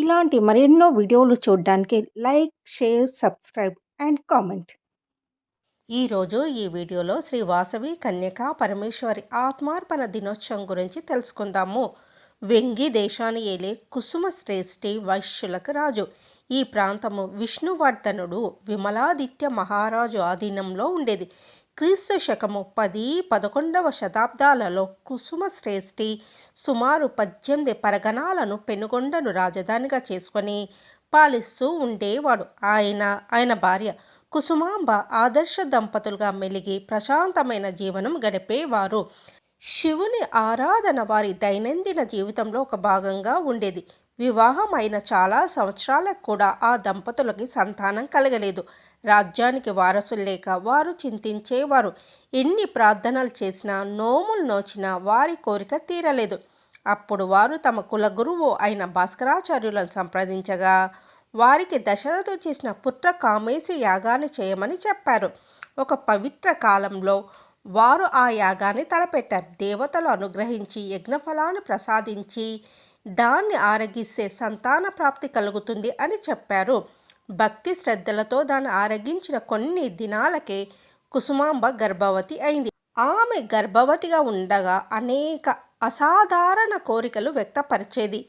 ఇలాంటి మరెన్నో వీడియోలు చూడడానికి like, share, subscribe and comment. ఈరోజు ఈ వీడియోలో శ్రీ వాసవి కన్యకా పరమేశ్వరి ఆత్మార్పణ దినోత్సవం గురించి తెలుసుకుందాము. వెంగి దేశాన్ని ఏలే కుసుమ శ్రేష్ఠి వైశ్యులకు రాజు. ఈ ప్రాంతము విష్ణువర్ధనుడు విమలాదిత్య మహారాజు ఆధీనంలో ఉండేది. క్రీస్తు శకము పది పదకొండవ శతాబ్దాలలో కుసుమ శ్రేష్ఠి సుమారు పద్దెనిమిది పరగణాలను పెనుగొండను రాజధానిగా చేసుకొని పాలిస్తూ ఉండేవాడు. ఆయన ఆయన భార్య కుసుమాంబ ఆదర్శ దంపతులుగా మెలిగి ప్రశాంతమైన జీవనం గడిపేవారు. శివుని ఆరాధన వారి దైనందిన జీవితంలో ఒక భాగంగా ఉండేది. వివాహం అయిన చాలా సంవత్సరాలకు కూడా ఆ దంపతులకి సంతానం కలగలేదు. రాజ్యానికి వారసులు లేక వారు చింతించేవారు. ఎన్ని ప్రార్థనలు చేసినా, నోములు నోచినా వారి కోరిక తీరలేదు. అప్పుడు వారు తమ కులగురువు అయిన భాస్కరాచార్యులను సంప్రదించగా వారికి దశరథు చేసిన పుత్ర కామేశి యాగాన్ని చేయమని చెప్పారు. ఒక పవిత్ర కాలంలో వారు ఆ యాగాన్ని తలపెట్టారు. దేవతలు అనుగ్రహించి యజ్ఞఫలాన్ని ప్రసాదించి దాన్ని ఆరగిస్తే సంతాన ప్రాప్తి కలుగుతుంది అని చెప్పారు. భక్తి శ్రద్ధలతో దాన్ని ఆరగించిన కొన్ని దినాలకే కుసుమాంబ గర్భవతి అయింది. ఆమె గర్భవతిగా ఉండగా అనేక అసాధారణ కోరికలు వ్యక్తపరిచేది.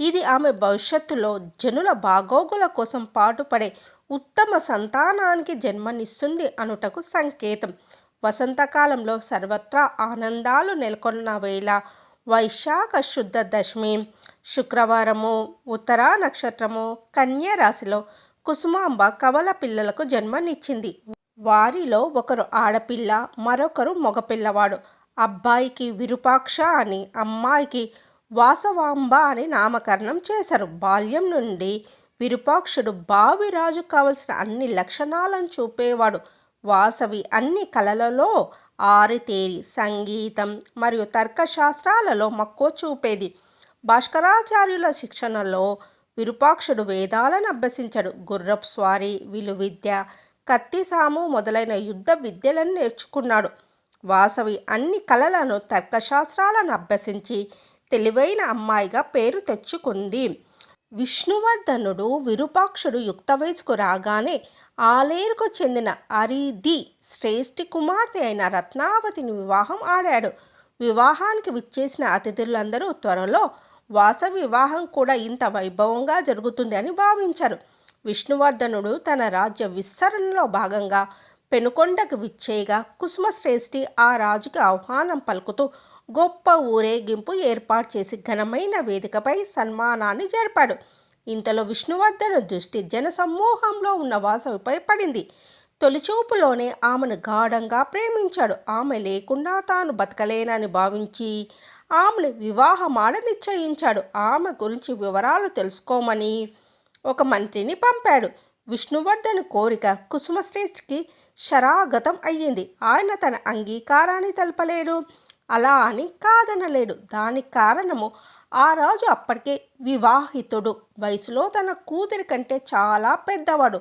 ఇది ఆమె భవిష్యత్తులో జనుల బాగోగుల కోసం పాటుపడే ఉత్తమ సంతానానికి జన్మనిస్తుంది అనుటకు సంకేతం. వసంతకాలంలో సర్వత్రా ఆనందాలు నెలకొన్న వేళ వైశాఖ శుద్ధ దశమి శుక్రవారము ఉత్తరా నక్షత్రము కన్యా రాశిలో కుసుమాంబ కవల పిల్లలకు జన్మనిచ్చింది. వారిలో ఒకరు ఆడపిల్ల మరొకరు మగపిల్లవాడు. అబ్బాయికి విరూపాక్ష అని అమ్మాయికి వాసవాంబ అని నామకరణం చేశారు. బాల్యం నుండి విరూపాక్షుడు బావిరాజు కావలసిన అన్ని లక్షణాలను చూపేవాడు. వాసవి అన్ని కళలలో ఆరితేరి సంగీతం మరియు తర్కశాస్త్రాలలో మక్కువ చూపేది. భాస్కరాచార్యుల శిక్షణలో విరూపాక్షుడు వేదాలను అభ్యసించాడు. గుర్రపు స్వారీ, విలువిద్య, కత్తిసాము మొదలైన యుద్ధ విద్యలను నేర్చుకున్నాడు. వాసవి అన్ని కళలను తర్కశాస్త్రాలను అభ్యసించి తెలివైన అమ్మాయిగా పేరు తెచ్చుకుంది. విష్ణువర్ధనుడు విరూపాక్షుడు యుక్త వయసుకు రాగానే ఆలేరుకు చెందిన అరిది శ్రేష్ఠి కుమార్తె అయిన రత్నావతిని వివాహం ఆడాడు. వివాహానికి విచ్చేసిన అతిథులందరూ త్వరలో వాసవి వివాహం కూడా ఇంత వైభవంగా జరుగుతుంది అని భావించారు. విష్ణువర్ధనుడు తన రాజ్య విస్తరణలో భాగంగా పెనుకొండకు విచ్చేయగా కుసుమశ్రేష్ఠి ఆ రాజుకి ఆహ్వానం పలుకుతూ గొప్ప ఊరేగింపు ఏర్పాటు చేసి ఘనమైన వేదికపై సన్మానాన్ని జరిపాడు. ఇంతలో విష్ణువర్ధను దృష్టి జనసమూహంలో ఉన్న వాసవిపై పడింది. తొలిచూపులోనే ఆమెను గాఢంగా ప్రేమించాడు. ఆమె లేకుండా తాను బతకలేనని భావించి ఆమెను వివాహమాడ నిశ్చయించాడు. ఆమె గురించి వివరాలు తెలుసుకోమని ఒక మంత్రిని పంపాడు. విష్ణువర్ధన్ కోరిక కుసుమశ్రేష్ఠికి శరాగతం అయ్యింది. ఆయన తన అంగీకారాన్ని తెలపలేడు. అలా అని కాదనలేడు. దానికి కారణము ఆ రాజు అప్పటికే వివాహితుడు. వయసులో తన కూతురి కంటే చాలా పెద్దవాడు.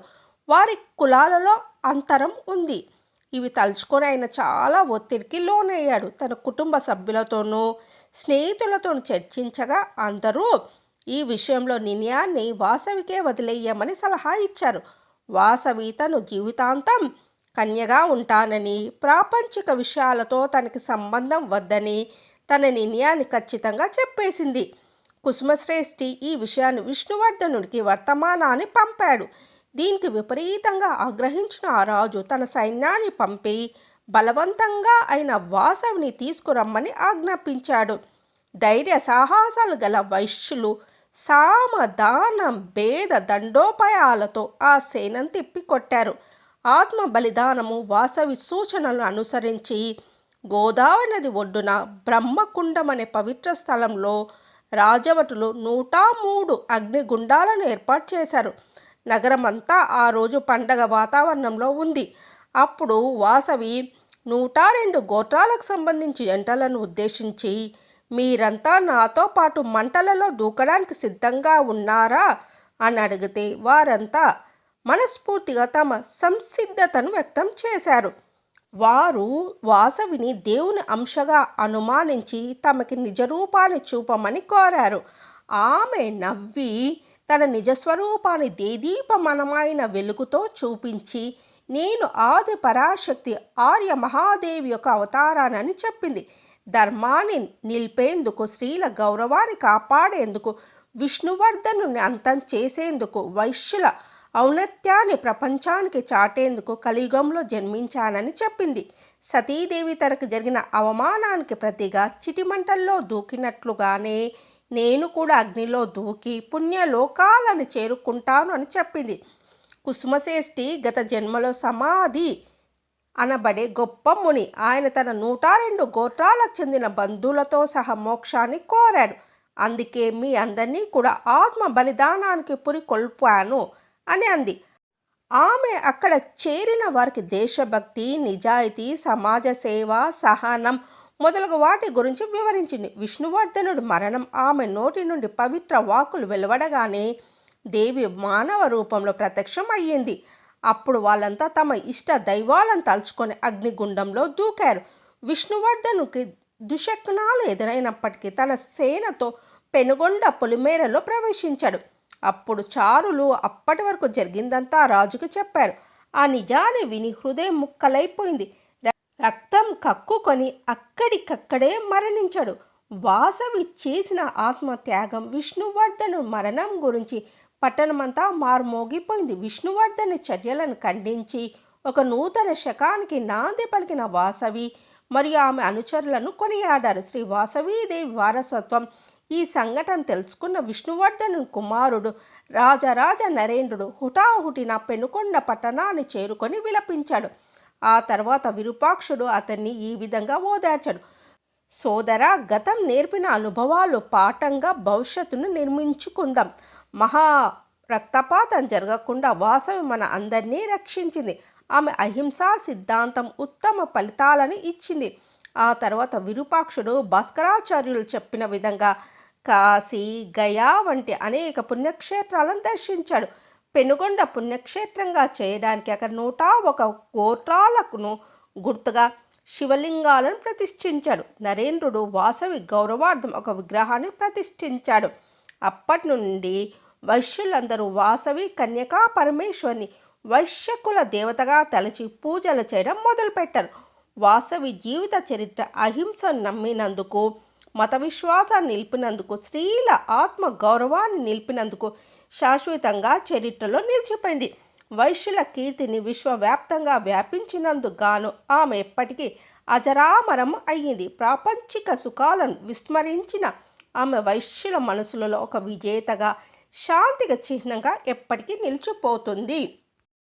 వారి కులాలలో అంతరం ఉంది. ఇవి తలుచుకొని ఆయన చాలా ఒత్తిడికి లోనయ్యాడు. తన కుటుంబ సభ్యులతోనూ, స్నేహితులతోనూ చర్చించగా అందరూ ఈ విషయంలో నిర్ణయాన్ని వాసవికే వదిలేయమని సలహా ఇచ్చారు. వాసవి తను జీవితాంతం కన్యగా ఉంటానని, ప్రాపంచిక విషయాలతో తనకి సంబంధం వద్దని తన నిర్ణయాన్ని ఖచ్చితంగా చెప్పేసింది. కుసుమశ్రేష్ఠి ఈ విషయాన్ని విష్ణువర్ధనుడికి వర్తమానాన్ని పంపాడు. దీనికి విపరీతంగా ఆగ్రహించిన ఆ రాజు తన సైన్యాన్ని పంపి బలవంతంగా అయిన వాసవిని తీసుకురమ్మని ఆజ్ఞాపించాడు. ధైర్య సాహసాలు గల వైశ్యులు సామ భేద దండోపాయాలతో ఆ సేనను తిప్పికొట్టారు. ఆత్మ బలిదానము వాసవి సూచనలను అనుసరించి గోదావరి నది ఒడ్డున బ్రహ్మకుండం అనే పవిత్ర స్థలంలో రాజవటులు నూట మూడు అగ్నిగుండాలను ఏర్పాటు చేశారు. నగరమంతా ఆ రోజు పండగ వాతావరణంలో ఉంది. అప్పుడు వాసవి నూట రెండు గోత్రాలకు సంబంధించి జంటలను ఉద్దేశించి మీరంతా నాతో పాటు మంటలలో దూకడానికి సిద్ధంగా ఉన్నారా అని అడిగితే వారంతా మనస్ఫూర్తిగా తమ సంసిద్ధతను వ్యక్తం చేశారు. వారు వాసవిని దేవుని అంశగా అనుమానించి తమకి నిజరూపాన్ని చూపమని కోరారు. ఆమె నవ్వి తన నిజస్వరూపాన్ని దేదీపమనమైన వెలుగుతో చూపించి నేను ఆది పరాశక్తి ఆర్య మహాదేవి యొక్క అవతారానని చెప్పింది. ధర్మాన్ని నిలిపేందుకు స్త్రీల గౌరవాన్ని కాపాడేందుకు విష్ణువర్ధను అంతం చేసేందుకు వైశ్యుల ఔన్నత్యాన్ని ప్రపంచానికి చాటేందుకు కలియుగంలో జన్మించానని చెప్పింది. సతీదేవి తనకు జరిగిన అవమానానికి ప్రతిగా చిటిమంటల్లో దూకినట్లుగానే నేను కూడా అగ్నిలో దూకి పుణ్యలోకాలను చేరుకుంటాను అని చెప్పింది. కుసుమశ్రేష్ఠి గత జన్మలో సమాధి అనబడే గొప్ప ముని. ఆయన తన నూట రెండు గోత్రాలకు చెందిన బంధువులతో సహా మోక్షాన్ని కోరాడు. అందుకే మీ అందరినీ కూడా ఆత్మ బలిదానానికి పురికొల్పాను అని అంది. ఆమె అక్కడ చేరిన వారికి దేశభక్తి నిజాయితీ సమాజ సేవ సహనం మొదలగు వాటి గురించి వివరించింది. విష్ణువర్ధనుడు మరణం ఆమె నోటి నుండి పవిత్ర వాకులు వెలువడగానే దేవి మానవ రూపంలో ప్రత్యక్షం అయ్యింది అప్పుడు వాళ్ళంతా తమ ఇష్ట దైవాలను తలుచుకొని అగ్నిగుండంలో దూకారు. విష్ణువర్ధనుకి దుశక్నాలు ఎదురైనప్పటికీ తన సేనతో పెనుగొండ పొలిమేరలో ప్రవేశించాడు. అప్పుడు చారులు అప్పటి వరకు జరిగిందంతా రాజుకు చెప్పారు. ఆ నిజాన్ని విని హృదయం ముక్కలైపోయింది. ర- రక్తం కక్కుకొని అక్కడికక్కడే మరణించాడు. వాసవి చేసిన ఆత్మత్యాగం విష్ణువర్ధను మరణం గురించి పట్టణమంతా మారుమోగిపోయింది. విష్ణువర్ధని చర్యలను ఖండించి ఒక నూతన శకానికి నాంది పలికిన వాసవి మరియు ఆమె అనుచరులను కొనియాడారు. శ్రీ వాసవీదేవి వారసత్వం ఈ సంఘటన తెలుసుకున్న విష్ణువర్ధను కుమారుడు రాజరాజ నరేంద్రుడు హుటాహుటిన పెనుకొండ పట్టణాన్ని చేరుకొని విలపించాడు. ఆ తర్వాత విరూపాక్షుడు అతన్ని ఈ విధంగా ఓదార్చాడు. సోదర గతం నేర్పిన అనుభవాలు పాఠంగా భవిష్యత్తును నిర్మించుకుందాం. మహా రక్తపాతం జరగకుండా వాసవి మన అందరినీ రక్షించింది. ఆమె అహింసా సిద్ధాంతం ఉత్తమ ఫలితాలని ఇచ్చింది. ఆ తర్వాత విరూపాక్షుడు భాస్కరాచార్యులు చెప్పిన విధంగా కాశీ గయా వంటి అనేక పుణ్యక్షేత్రాలను దర్శించాడు. పెనుగొండ పుణ్యక్షేత్రంగా చేయడానికి అక్కడ నూట ఒక గోత్రాలకును గుర్తుగా శివలింగాలను ప్రతిష్ఠించాడు. నరేంద్రుడు వాసవి గౌరవార్థం ఒక విగ్రహాన్ని ప్రతిష్ఠించాడు. అప్పటి నుండి వైశ్యులందరూ వాసవి కన్యకా పరమేశ్వరిని వైశ్యకుల దేవతగా తలచి పూజలు చేయడం మొదలుపెట్టారు. వాసవి జీవిత చరిత్ర అహింసను నమ్మినందుకు మత విశ్వాసాన్ని నిలిపినందుకు స్త్రీల ఆత్మ గౌరవాన్ని నిలిపినందుకు శాశ్వతంగా చరిత్రలో నిలిచిపోయింది. వైశ్యుల కీర్తిని విశ్వవ్యాప్తంగా వ్యాపించినందుకు గాను ఆమె ఎప్పటికీ అజరామరం అయ్యింది. ప్రాపంచిక సుఖాలను విస్మరించిన ఆమె వైశ్యుల మనసులలో ఒక విజేతగా శాంతిగా చిహ్నంగా ఎప్పటికీ నిలిచిపోతుంది.